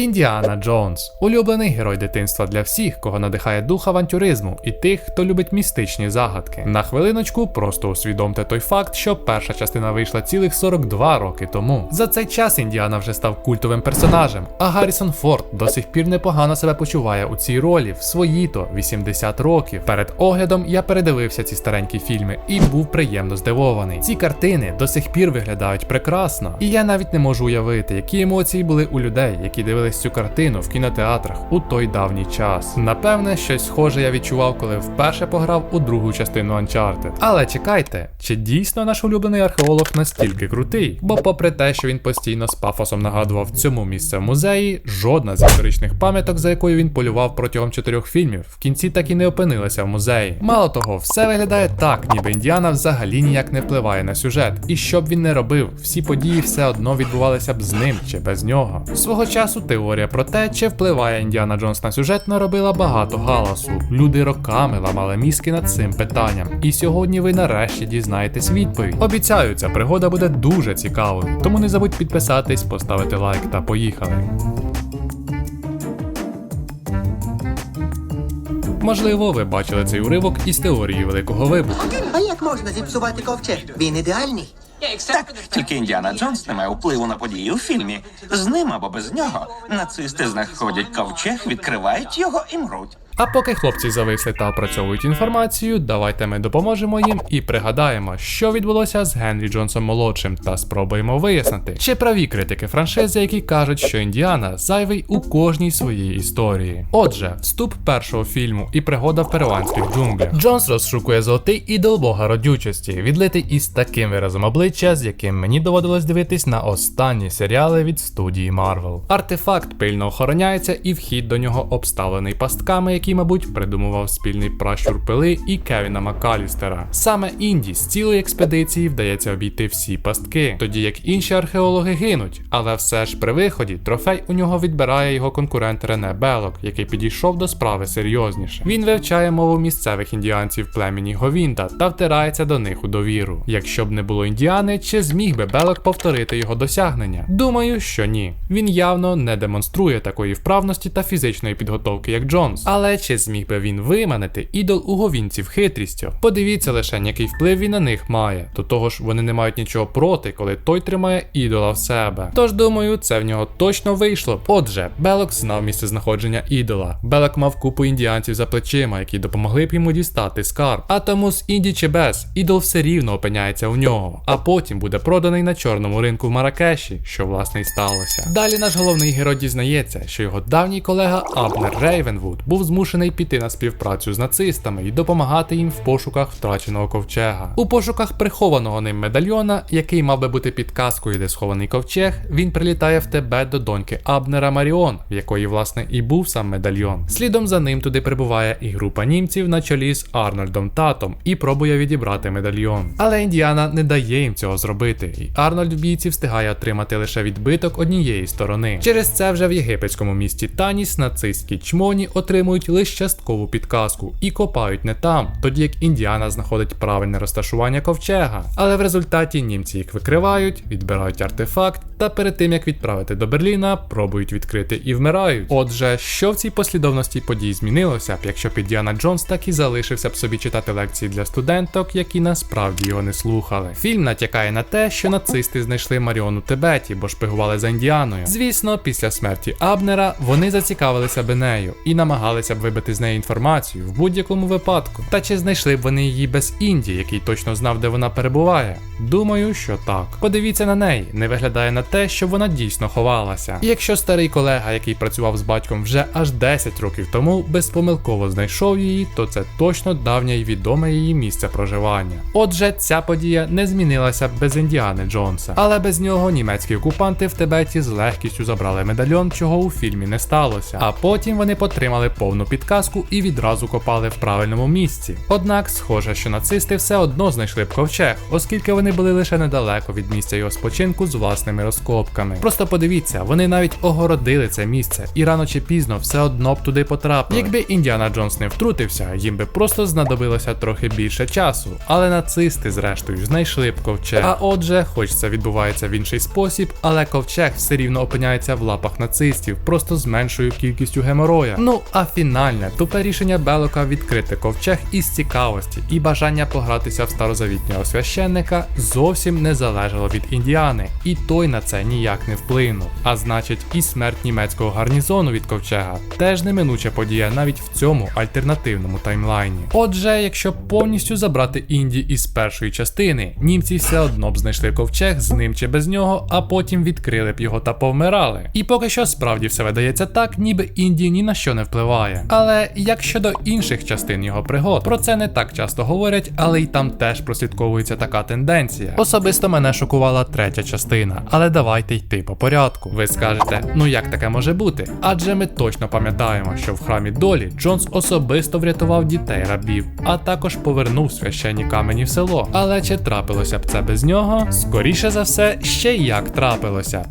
Індіана Джонс улюблений герой дитинства для всіх, кого надихає дух авантюризму, і тих, хто любить містичні загадки. На хвилиночку просто усвідомте той факт, що перша частина вийшла цілих 42 роки тому. За цей час Індіана вже став культовим персонажем, а Гаррісон Форд до сих пір непогано себе почуває у цій ролі в свої то 80 років. Перед оглядом я передивився ці старенькі фільми і був приємно здивований. Ці картини до сих пір виглядають прекрасно, і я навіть не можу уявити, які емоції були у людей, які дивились цю картину в кінотеатрах у той давній час. Напевне, щось схоже я відчував, коли вперше пограв у другу частину Uncharted. Але чекайте, чи дійсно наш улюблений археолог настільки крутий? Бо, попри те, що він постійно з пафосом нагадував цьому місце в музеї, жодна з історичних пам'яток, за якою він полював протягом чотирьох фільмів, в кінці так і не опинилася в музеї. Мало того, все виглядає так, ніби Індіана взагалі ніяк не впливає на сюжет. І що б він не робив, всі події все одно відбувалися б з ним чи без нього. Свого часу теорія про те, чи впливає Індіана Джонс на сюжет, наробила багато галасу. Люди роками ламали мізки над цим питанням. І сьогодні ви нарешті дізнаєтесь відповідь. Обіцяю, ця пригода буде дуже цікавою. Тому не забудь підписатись, поставити лайк та поїхали. Можливо, ви бачили цей уривок із теорії Великого Вибуху. А як можна зіпсувати ковчег? Він ідеальний. Так, тільки Індіана Джонс не має впливу на події у фільмі. З ним або без нього нацисти знаходять ковчег, відкривають його і мруть. А поки хлопці зависли та опрацьовують інформацію, давайте ми допоможемо їм і пригадаємо, що відбулося з Генрі Джонсом молодшим, та спробуємо вияснити, чи праві критики франшизи, які кажуть, що Індіана зайвий у кожній своїй історії. Отже, вступ першого фільму і пригода в перуанських джунглях. Джонс розшукує золотий ідол бога родючості, відлитий із таким виразом обличчя, з яким мені доводилось дивитись на останні серіали від студії Marvel. Артефакт пильно охороняється, і вхід до нього обставлений пастками, які, мабуть, придумував спільний пращур пили і Кевіна Макалістера. Саме Інді з цілої експедиції вдається обійти всі пастки, тоді як інші археологи гинуть. Але все ж при виході трофей у нього відбирає його конкурент Рене Белок, який підійшов до справи серйозніше. Він вивчає мову місцевих індіанців племені Говінда та втирається до них у довіру. Якщо б не було індіани, чи зміг би Белок повторити його досягнення? Думаю, що ні. Він явно не демонструє такої вправності та фізичної підготовки, як Джонс. Але чи зміг би він виманити ідол у говінців хитрістю? Подивіться лише, який вплив він на них має. До того ж, вони не мають нічого проти, коли той тримає ідола в себе. Тож думаю, це в нього точно вийшло. Отже, Белок знав місце знаходження ідола. Белок мав купу індіанців за плечима, які допомогли б йому дістати скарб. А тому з інді чи без, ідол все рівно опиняється у нього, а потім буде проданий на чорному ринку в Маракеші, що власне і сталося. Далі наш головний герой дізнається, що його давній колега Абнер Рейвенвуд був змушений піти на співпрацю з нацистами і допомагати їм в пошуках втраченого ковчега. У пошуках прихованого ним медальйона, який мав би бути підказкою, де схований ковчег, він прилітає в Тибет до доньки Абнера Маріон, в якої власне і був сам медальйон. Слідом за ним туди прибуває і група німців на чолі з Арнольдом Татом і пробує відібрати медальйон. Але Індіана не дає їм цього зробити, і Арнольд в бійці встигає отримати лише відбиток однієї сторони. Через це вже в єгипетському місті Таніс нацистські чмоні отримують лише часткову підказку і копають не там, тоді як Індіана знаходить правильне розташування ковчега. Але в результаті німці їх викривають, відбирають артефакт, та перед тим як відправити до Берліна, пробують відкрити і вмирають. Отже, що в цій послідовності подій змінилося б, якщо б Індіана Джонс так і залишився б собі читати лекції для студенток, які насправді його не слухали. Фільм натякає на те, що нацисти знайшли Маріон у Тибеті, бо шпигували за Індіаною. Звісно, після смерті Абнера вони зацікавилися б нею і намагалися б вибити з неї інформацію в будь-якому випадку. Та чи знайшли б вони її без Інді, який точно знав, де вона перебуває? Думаю, що так. Подивіться на неї, не виглядає на те, що вона дійсно ховалася. І якщо старий колега, який працював з батьком вже аж 10 років тому, безпомилково знайшов її, то це точно давнє й відоме її місце проживання. Отже, ця подія не змінилася без Індіани Джонса, але без нього німецькі окупанти в Тибеті з легкістю забрали медальйон, чого у фільмі не сталося. А потім вони потримали повну підказку і відразу копали в правильному місці. Однак, схоже, що нацисти все одно знайшли б ковчег, оскільки вони були лише недалеко від місця його спочинку з власними розкопками. Просто подивіться, вони навіть огородили це місце, і рано чи пізно все одно б туди потрапили. Якби Індіана Джонс не втрутився, їм би просто знадобилося трохи більше часу. Але нацисти, зрештою, знайшли б ковчег. А отже, хоч це відбувається в інший спосіб, але ковчег все рівно опиняється в лапах нацистів, просто з меншою кількістю гемороя. Ну а фінальне тупе рішення Белока відкрити ковчег із цікавості і бажання погратися в старозавітнього священника зовсім не залежало від індіани, і той на це ніяк не вплинув. А значить, і смерть німецького гарнізону від ковчега теж неминуча подія навіть в цьому альтернативному таймлайні. Отже, якщо повністю забрати Інді із першої частини, німці все одно б знайшли ковчег з ним чи без нього, а потім відкрили б його та повмирали. І поки що справді все видається так, ніби Інді ні на що не впливає. Але як щодо інших частин його пригод, про це не так часто говорять, але й там теж прослідковується така тенденція. Особисто мене шокувала третя частина, але давайте йти по порядку. Ви скажете, ну як таке може бути? Адже ми точно пам'ятаємо, що в храмі долі Джонс особисто врятував дітей рабів, а також повернув священні камені в село. Але чи трапилося б це без нього? Скоріше за все, ще як трапилося.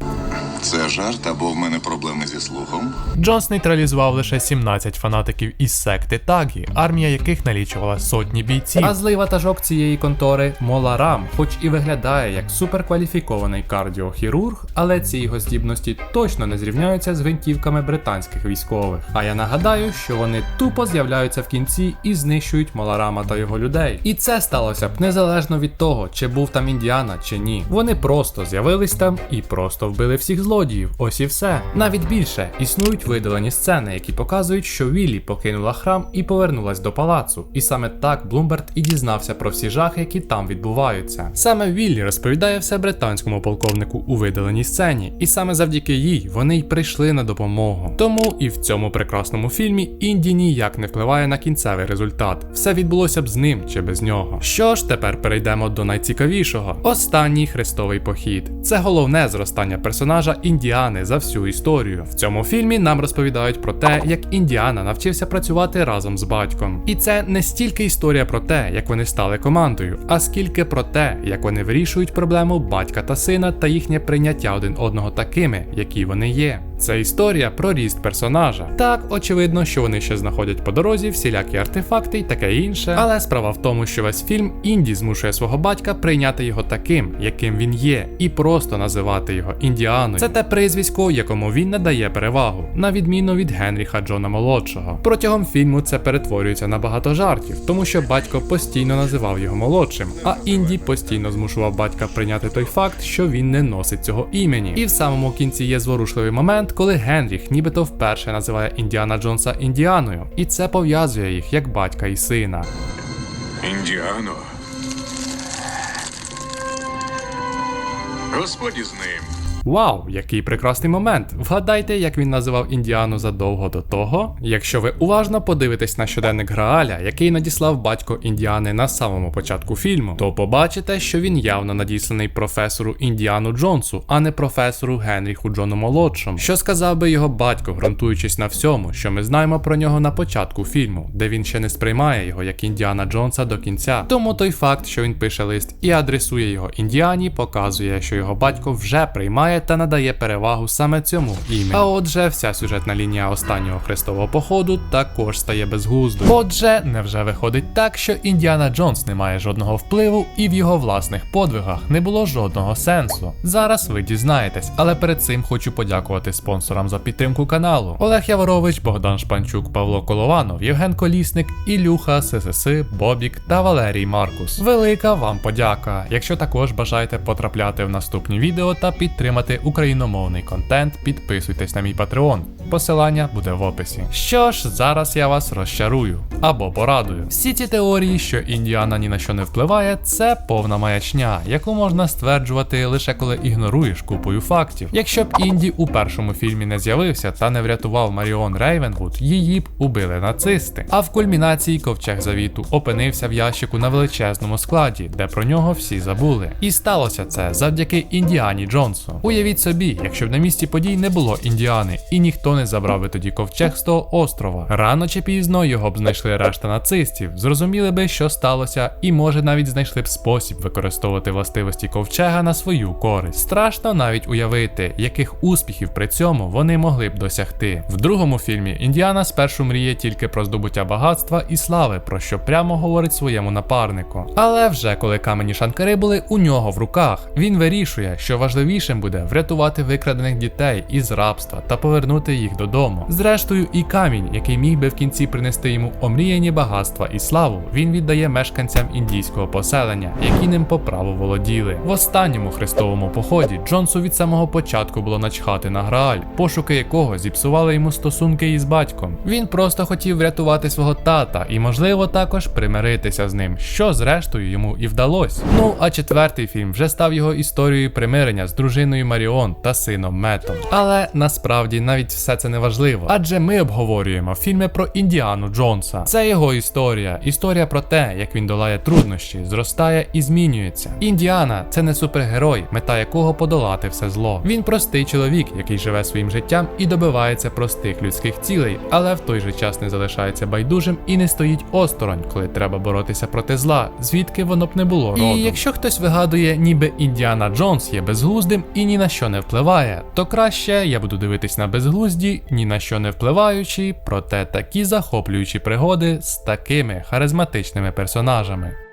Це жарт або в мене проблеми зі слухом? Джонс нейтралізував лише 17 фанатиків із секти Тагі, армія яких налічувала сотні бійців. А злий ватажок цієї контори Моларам, хоч і виглядає як суперкваліфікований кардіохірург, але ці його здібності точно не зрівняються з гвинтівками британських військових. А я нагадаю, що вони тупо з'являються в кінці і знищують Моларама та його людей. І це сталося б незалежно від того, чи був там індіана чи ні. Вони просто з'явились там і просто вбили всіх злодіїв. Ось і все. Навіть більше існують видалені сцени, які показують, що Віллі покинула храм і повернулась до палацу. І саме так Блумберт і дізнався про всі жахи, які там відбуваються. Саме Віллі розповідає все британському полковнику у видаленій сцені, і саме завдяки їй вони й прийшли на допомогу. Тому і в цьому прекрасному фільмі Інді ніяк не впливає на кінцевий результат. Все відбулося б з ним чи без нього. Що ж, тепер перейдемо до найцікавішого: останній хрестовий похід. Це головне зростання персонажа Індіани за всю історію. В цьому фільмі нам розповідають про те, як Індіана навчився працювати разом з батьком. І це не стільки історія про те, як вони стали командою, а скільки про те, як вони вирішують проблему батька та сина та їхнє прийняття один одного такими, які вони є. Це історія про ріст персонажа. Так, очевидно, що вони ще знаходять по дорозі всілякі артефакти й таке інше. Але справа в тому, що весь фільм Інді змушує свого батька прийняти його таким, яким він є, і просто називати його індіаною. Це те прізвисько, якому він надає перевагу, на відміну від Генріха Джона Молодшого. Протягом фільму це перетворюється на багато жартів, тому що батько постійно називав його молодшим, а Інді постійно змушував батька прийняти той факт, що він не носить цього імені. І в самому кінці є зворушливий момент, коли Генріх нібито вперше називає Індіана Джонса Індіаною, і це пов'язує їх як батька і сина. Індіано. Господі з ним. Вау, який прекрасний момент! Вгадайте, як він називав Індіану задовго до того. Якщо ви уважно подивитесь на щоденник Грааля, який надіслав батько Індіани на самому початку фільму, то побачите, що він явно надісланий професору Індіану Джонсу, а не професору Генріху Джону Молодшому. Що сказав би його батько, ґрунтуючись на всьому, що ми знаємо про нього на початку фільму, де він ще не сприймає його як Індіана Джонса до кінця. Тому той факт, що він пише лист і адресує його Індіані, показує, що його батько вже приймає та надає перевагу саме цьому імені. А отже, вся сюжетна лінія останнього хрестового походу також стає безглуздою. Отже, невже виходить так, що Індіана Джонс не має жодного впливу і в його власних подвигах не було жодного сенсу. Зараз ви дізнаєтесь, але перед цим хочу подякувати спонсорам за підтримку каналу: Олег Яворович, Богдан Шпанчук, Павло Колованов, Євген Колісник, Ілюха, ССС, Бобік та Валерій Маркус. Велика вам подяка! Якщо також бажаєте потрапляти в наступні відео та підтримати україномовний контент, підписуйтесь на мій Patreon. Посилання буде в описі. Що ж, зараз я вас розчарую або порадую. Всі ці теорії, що Індіана ні на що не впливає, це повна маячня, яку можна стверджувати лише коли ігноруєш купою фактів. Якщо б Інді у першому фільмі не з'явився та не врятував Маріон Рейвенвуд, її б убили нацисти. А в кульмінації ковчег завіту опинився в ящику на величезному складі, де про нього всі забули. І сталося це завдяки Індіані Джонсу. Уявіть собі, якщо б на місці подій не було індіани, і ніхто не забрав би тоді ковчег з того острова. Рано чи пізно його б знайшли решта нацистів, зрозуміли би, що сталося, і може навіть знайшли б спосіб використовувати властивості ковчега на свою користь. Страшно навіть уявити, яких успіхів при цьому вони могли б досягти. В другому фільмі Індіана спершу мріє тільки про здобуття багатства і слави, про що прямо говорить своєму напарнику. Але вже коли камені шанкари були у нього в руках, він вирішує, що важливішим буде врятувати викрадених дітей із рабства та повернути їх додому. Зрештою, і камінь, який міг би в кінці принести йому омріяні багатства і славу, він віддає мешканцям індійського поселення, які ним по праву володіли. В останньому хрестовому поході Джонсу від самого початку було начхати на Грааль, пошуки якого зіпсували йому стосунки із батьком. Він просто хотів врятувати свого тата і, можливо, також примиритися з ним, що зрештою йому і вдалося. Ну а четвертий фільм вже став його історією примирення з дружиною Маріон та сином Метом. Але насправді навіть все це не важливо, адже ми обговорюємо фільми про Індіану Джонса. Це його історія, історія про те, як він долає труднощі, зростає і змінюється. Індіана це не супергерой, мета якого подолати все зло. Він простий чоловік, який живе своїм життям і добивається простих людських цілей, але в той же час не залишається байдужим і не стоїть осторонь, коли треба боротися проти зла, звідки воно б не було родом. І якщо хтось вигадує, ніби Індіана Джонс є безглуздим і ні на що не впливає, то краще я буду дивитись на безглузді, ні на що не впливаючи, проте такі захоплюючі пригоди з такими харизматичними персонажами.